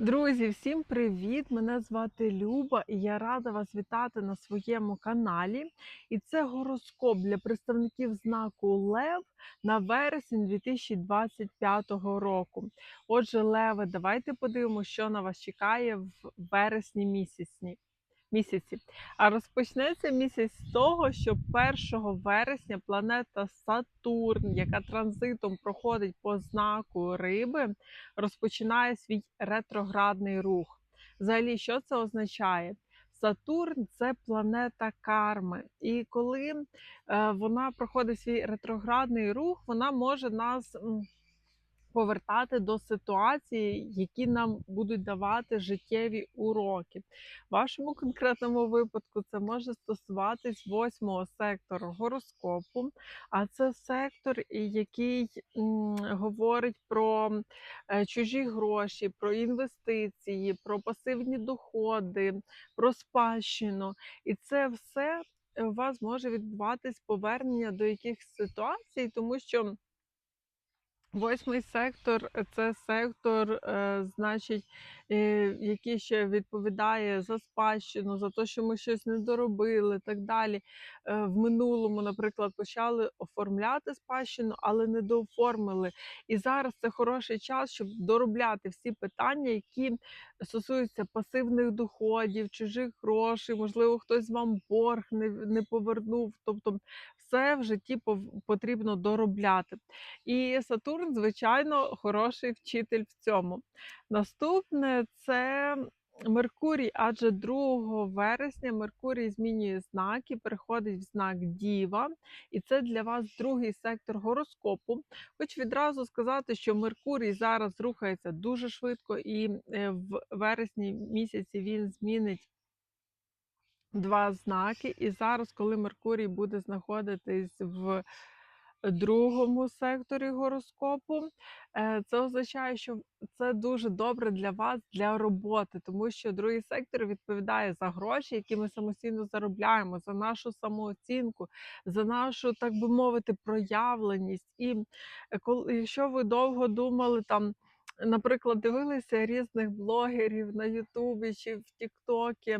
Друзі, всім привіт! Мене звати Люба і я рада вас вітати на своєму каналі. І це гороскоп для представників знаку Лев на вересень 2025 року. Отже, Леви, давайте подивимося, що на вас чекає в вересні місяці. Місяці. А розпочнеться місяць з того, що 1 вересня планета Сатурн, яка транзитом проходить по знаку риби, розпочинає свій ретроградний рух. Взагалі, що це означає? Сатурн це планета карми, і коли е, вона проходить свій ретроградний рух, вона може нас повертати до ситуації, які нам будуть давати життєві уроки. В вашому конкретному випадку це може стосуватись восьмого сектору гороскопу, а це сектор, який говорить про е, чужі гроші, про інвестиції, про пасивні доходи, про спадщину. І це все е, у вас може відбуватись повернення до якихось ситуацій, тому що. Восьмий сектор це сектор, е, значить, е, який ще відповідає за спадщину, за те, що ми щось не доробили, так далі. Е, в минулому, наприклад, почали оформляти спадщину, але не дооформили. І зараз це хороший час, щоб доробляти всі питання, які стосуються пасивних доходів, чужих грошей, можливо, хтось вам борг не, не повернув. Тобто, все в житті потрібно доробляти. І Сатурн, звичайно, хороший вчитель в цьому. Наступне це Меркурій, адже 2 вересня Меркурій змінює знаки, переходить в знак Діва, і це для вас другий сектор гороскопу. Хочу відразу сказати, що Меркурій зараз рухається дуже швидко, і е, в вересні місяці він змінить два знаки. І зараз, коли Меркурій буде знаходитись в другому секторі гороскопу, е, це означає, що це дуже добре для вас для роботи, тому що другий сектор відповідає за гроші, які ми самостійно заробляємо, за нашу самооцінку, за нашу, так би мовити, проявленість. І е, коли якщо ви довго думали там. Наприклад, дивилися різних блогерів на Ютубі чи в Тіктокі,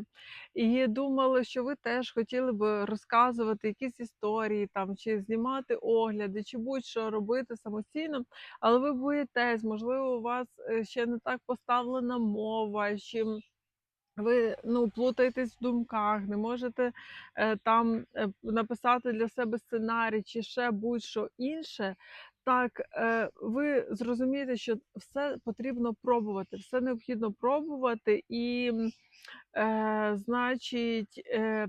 і думали, що ви теж хотіли би розказувати якісь історії там, чи знімати огляди, чи будь-що робити самостійно, але ви боїтесь, можливо, у вас е, ще не так поставлена мова, чи ви ну, плутаєтесь в думках, не можете е, там е, написати для себе сценарій чи ще будь-що інше. Так, е, ви зрозумієте, що все потрібно пробувати, все необхідно пробувати, і, е, значить, е,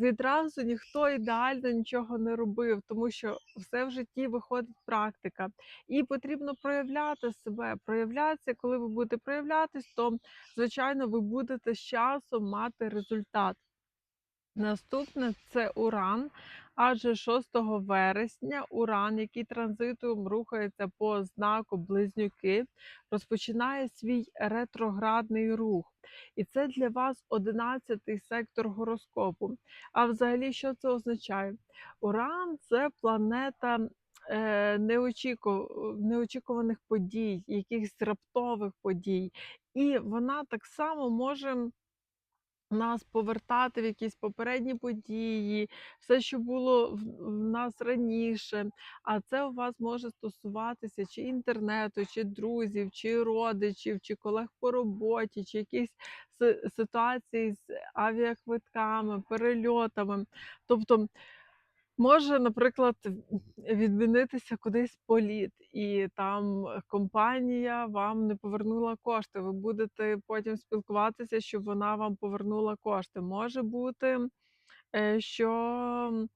відразу ніхто ідеально нічого не робив, тому що все в житті виходить практика. І потрібно проявляти себе. Проявлятися, коли ви будете проявлятись, то звичайно ви будете з часом мати результат. Наступне це Уран, адже 6 вересня Уран, який транзитом рухається по знаку Близнюки, розпочинає свій ретроградний рух. І це для вас 11-й сектор гороскопу. А взагалі, що це означає? Уран це планета е, неочікуваних подій, якихось раптових подій. І вона так само може нас повертати в якісь попередні події, все, що було в нас раніше. А це у вас може стосуватися чи інтернету, чи друзів, чи родичів, чи колег по роботі, чи якісь ситуації з авіаквитками, перельотами. Тобто Може, наприклад, відмінитися кудись політ, і там компанія вам не повернула кошти. Ви будете потім спілкуватися, щоб вона вам повернула кошти. Може бути, е, що,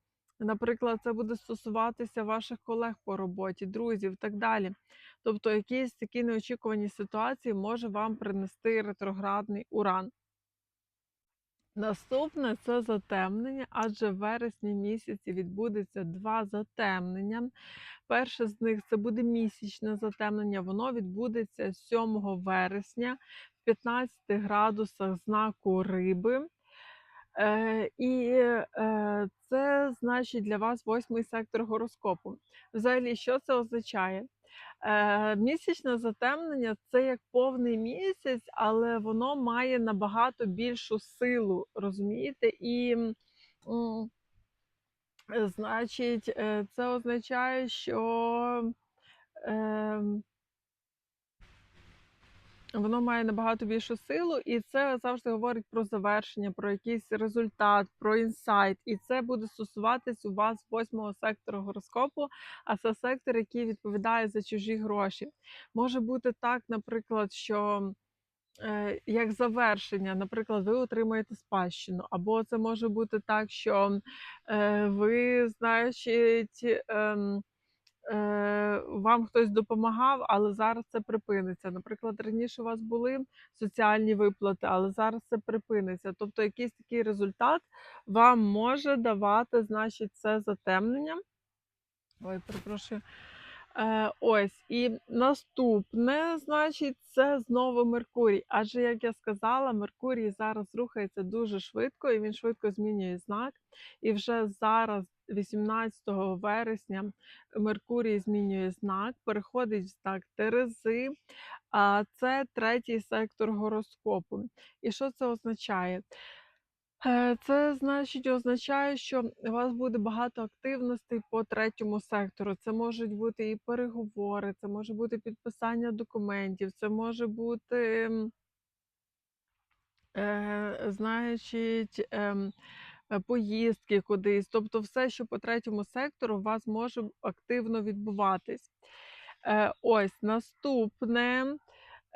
наприклад, це буде стосуватися ваших колег по роботі, друзів і так далі. Тобто, якісь такі неочікувані ситуації може вам принести ретроградний уран. Наступне це затемнення, адже в вересні місяці відбудеться два затемнення. Перше з них це буде місячне затемнення, воно відбудеться 7 вересня в 15 градусах знаку риби. Е, і е, це значить для вас восьмий сектор гороскопу. Взагалі, що це означає? Е, місячне затемнення це як повний місяць, але воно має набагато більшу силу, розумієте? І е, значить, е, це означає, що ем, Воно має набагато більшу силу, і це завжди говорить про завершення, про якийсь результат, про інсайт. І це буде стосуватись у вас восьмого сектору гороскопу, а це сектор, який відповідає за чужі гроші. Може бути так, наприклад, що е, як завершення, наприклад, ви отримаєте спадщину, або це може бути так, що е, ви, значить, вам хтось допомагав, але зараз це припиниться. Наприклад, раніше у вас були соціальні виплати, але зараз це припиниться. Тобто якийсь такий результат вам може давати, значить, це затемнення. Ой, перепрошую. Е, ось, і наступне, значить, це знову Меркурій. Адже, як я сказала, Меркурій зараз рухається дуже швидко, і він швидко змінює знак. І вже зараз, 18 вересня, Меркурій змінює знак, переходить в знак Терези, а це третій сектор гороскопу. І що це означає? Е, Це значить означає, що у вас буде багато активностей по третьому сектору. Це можуть бути і переговори, це може бути підписання документів, це може бути, е, значить, ем, поїздки кудись. Тобто, все, що по третьому сектору, у вас може активно відбуватись. Е, Ось наступне.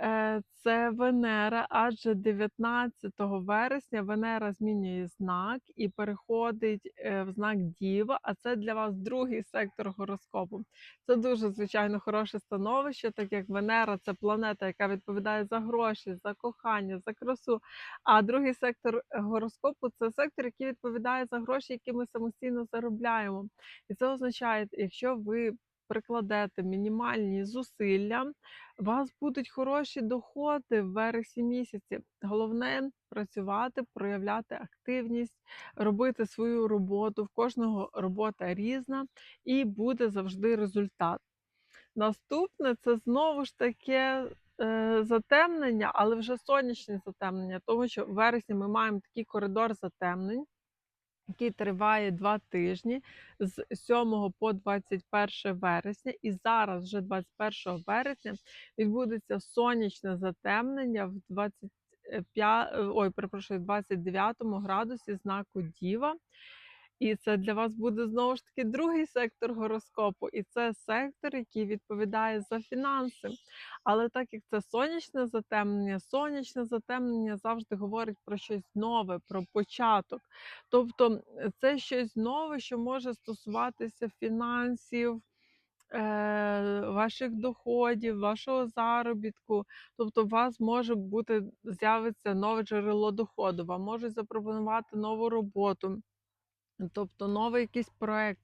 Е, Це Венера, адже 19 вересня Венера змінює знак і переходить е, в знак Діва, а це для вас другий сектор гороскопу. Це дуже, звичайно, хороше становище, так як Венера це планета, яка відповідає за гроші, за кохання, за красу. А другий сектор гороскопу це сектор, який відповідає за гроші, які ми самостійно заробляємо. І це означає, якщо ви прикладете мінімальні зусилля, у вас будуть хороші доходи в вересні місяці. Головне працювати, проявляти активність, робити свою роботу. В кожного робота різна і буде завжди результат. Наступне це знову ж таке затемнення, але вже сонячне затемнення, тому що в вересні ми маємо такий коридор затемнень який триває два тижні з 7 по 21 вересня. І зараз, вже 21 вересня, відбудеться сонячне затемнення в 25, ой, перепрошую, 29 градусі знаку Діва. І це для вас буде знову ж таки другий сектор гороскопу, і це сектор, який відповідає за фінанси. Але так як це сонячне затемнення, сонячне затемнення завжди говорить про щось нове, про початок. Тобто це щось нове, що може стосуватися фінансів. е, Ваших доходів, вашого заробітку, тобто у вас може бути з'явиться нове джерело доходу, вам можуть запропонувати нову роботу. Тобто новий якийсь проект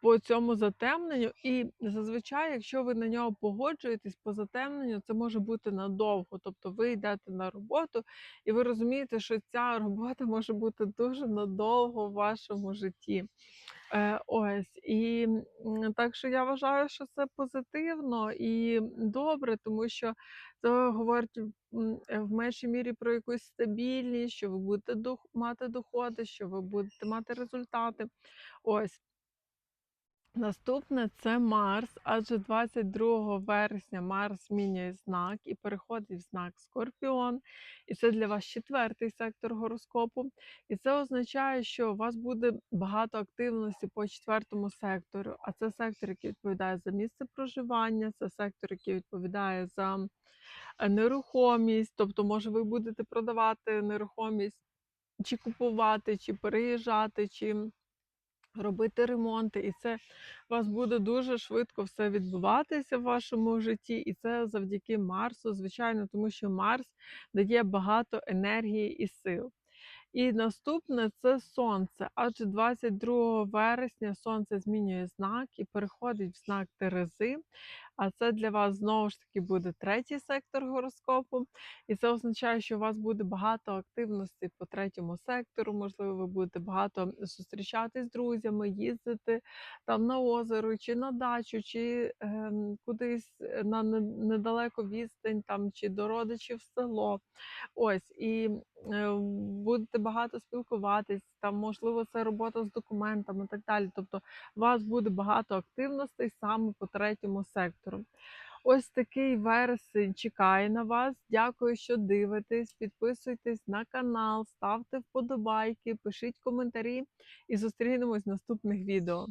по цьому затемненню, і зазвичай, якщо ви на нього погоджуєтесь по затемненню, це може бути надовго. Тобто ви йдете на роботу, і ви розумієте, що ця робота може бути дуже надовго в вашому житті. Е, ось і так що я вважаю, що це позитивно і добре, тому що це говорить е, в меншій мірі про якусь стабільність, що ви будете мати доходи, що ви будете мати результати. Ось. Наступне це Марс, адже 22 вересня Марс змінює знак і переходить в знак Скорпіон. І це для вас четвертий сектор гороскопу. І це означає, що у вас буде багато активності по четвертому сектору. А це сектор, який відповідає за місце проживання, це сектор, який відповідає за е, нерухомість. Тобто, може, ви будете продавати нерухомість, чи купувати, чи переїжджати, чи робити ремонти, і це у вас буде дуже швидко все відбуватися в вашому житті, і це завдяки Марсу, звичайно, тому що Марс дає багато енергії і сил. І наступне це сонце. Адже 22 вересня сонце змінює знак і переходить в знак Терези. А це для вас знову ж таки буде третій сектор гороскопу. І це означає, що у вас буде багато активності по третьому сектору. Можливо, ви будете багато зустрічатись з друзями, їздити там на озеро, чи на дачу, чи ем, кудись е, на не- недалеку відстань, там чи до родичів в село. Ось і е, будете багато спілкуватись. Там, можливо, це робота з документами і так далі. Тобто, у вас буде багато активностей саме по третьому сектору. Ось такий вересень чекає на вас. Дякую, що дивитесь. Підписуйтесь на канал, ставте вподобайки, пишіть коментарі і зустрінемось в наступних відео.